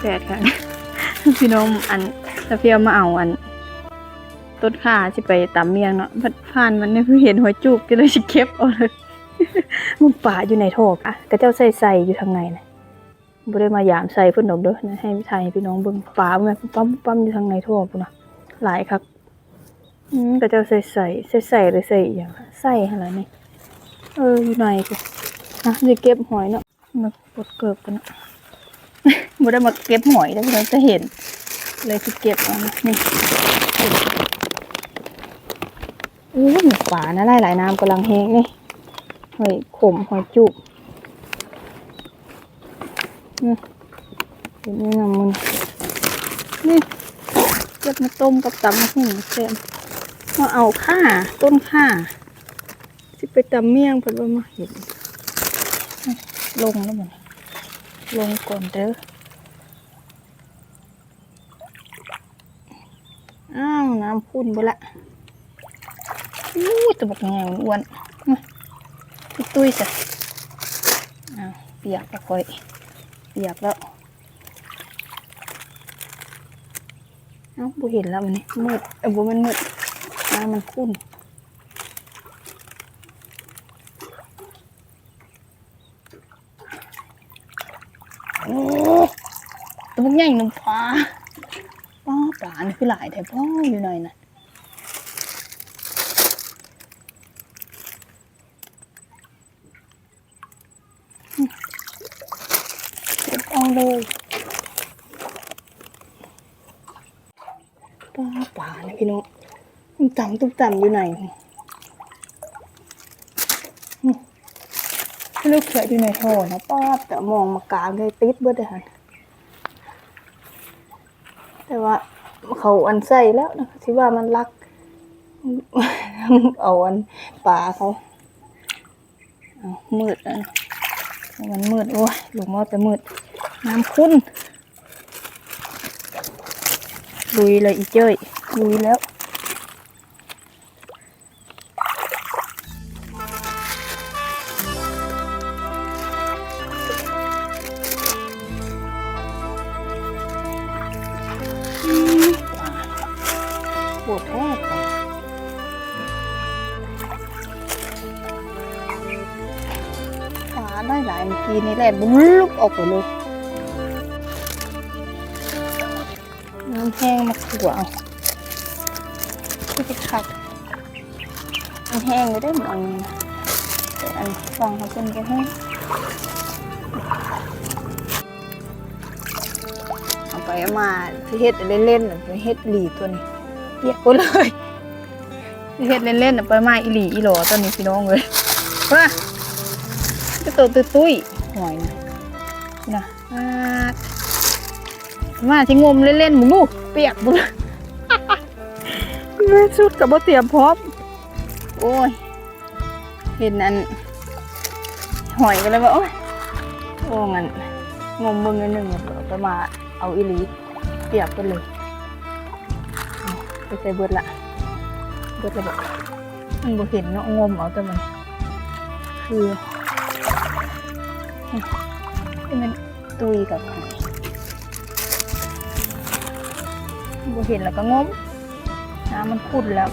แปดค่ะ พี่น้องอันตะเพียวมาเอาอันต้นข่าสิไปตำเมียงเนาะพัดผ่านมันเนี่ยคือเห็นหัวจุกก็เลยสิเก็บเอาเลยมึงป่าอยู่ในโถกอะกระเจ้าใส่ใส่อยู่ทางในนะบ่ได้มายามใส่พิ่นดอกเด้อนะให้ไทยพี่น้องเบิ่งป่าแม่นปั๊มปั๊มอยู่ทางในโถกพุ่นนะหลายครับอืมกระเจ้าใส่ใส่ใส่ใส่หรือใส่อีหยังใส่หั่นล่ะนี่เอออยู่ในกูนะสิเก็บหอยเนาะมาปลดเกิบกันเนาะ บ่ได้มาเก็บหอยแล้วพี่น้องจะเห็น เลยสิเก็บเอานะนี่อู้หมูป่านะหลายหลายน้ำกำลังแห้งนี่หอยขมหอยจุกนี่เห็นไหมน้ำมันนี่เก็บมาต้มกับตำมะหุ่งแซ่บมาเอาข่าต้นข่าที่ไปตำเมี่ยงเพิ่นว่ามาเห็นลงแล้วมัน ลงก่อนเด้อ อ้าว น้ำพุ่นไปละอู้ตะบกแงวอ้วนมาพี่ตุ้ยสิอ้าวเปียกแล้วค่อยเปียกแล้วเอ้าบ่เห็นแล้วมันนี่มืดเออบ่มันมืดน้ำมันขุ่นโอ้ ตัวใหญ่หนุ่มฟ้าป้าปลานี่คือหลายแต่พ่ออยู่หน่อยนะเก็บเอาเลยป้าปลาเนี่ยพี่น้องตุ้มต่ำตุ้มต่ำอยู่ไหนลูกเสืออยู่ในท่อนะป้าแต่มองมากลางเลยติดเบิดเลยค่ะ แต่ว่าเขาอันใส่แล้วนะที่ว่ามันรัก เอาอันป่าเขาเอามืดนะมันมืด โอ้ยหลวงพ่อจะมืด น้ำคุ้นลุยเลยอีเจ้ยลุยแล้ว วดแท้จ้ะปลาได้หลายเมื่อกี้นี่แหละบุ้ลุกออกไปเลยน้ำแห้งมาขัวเอาที่จะขัดมันแห้งเลยได้หมดอันนี้นแต่อันฟังเขาเป็นก็แห้งเอาไปเอามาเฮ็ดเล่นๆเฮ็ดหลีตัวนี้ เปียกหมดเลยเฮ็ดเล่นๆน่ะไปมาอีหลีอีหลอตอนนี้พี่น้องเลยว่าจะตตุ้ยตุ้ยหอยนะนะมาที่งมเล่นๆหมึงลูกเปียกหมดเลยแม่ชุดกับบ่เตรียมพร้อมโอ้ยเห็นอันหอยกันเลยว่าโอ้ยโอ้งั้นงมมึงนิดนึงแล้วก็มาเอาอีหลีเปียกไปเลย ไปใส่เบิดละเบิดละบอกมันบ่เห็นเนาะงมเอาแต่มันคือที่มันตุยกับไข่บ่เห็นแล้วก็งมน้ำมันขุ่นแล้ว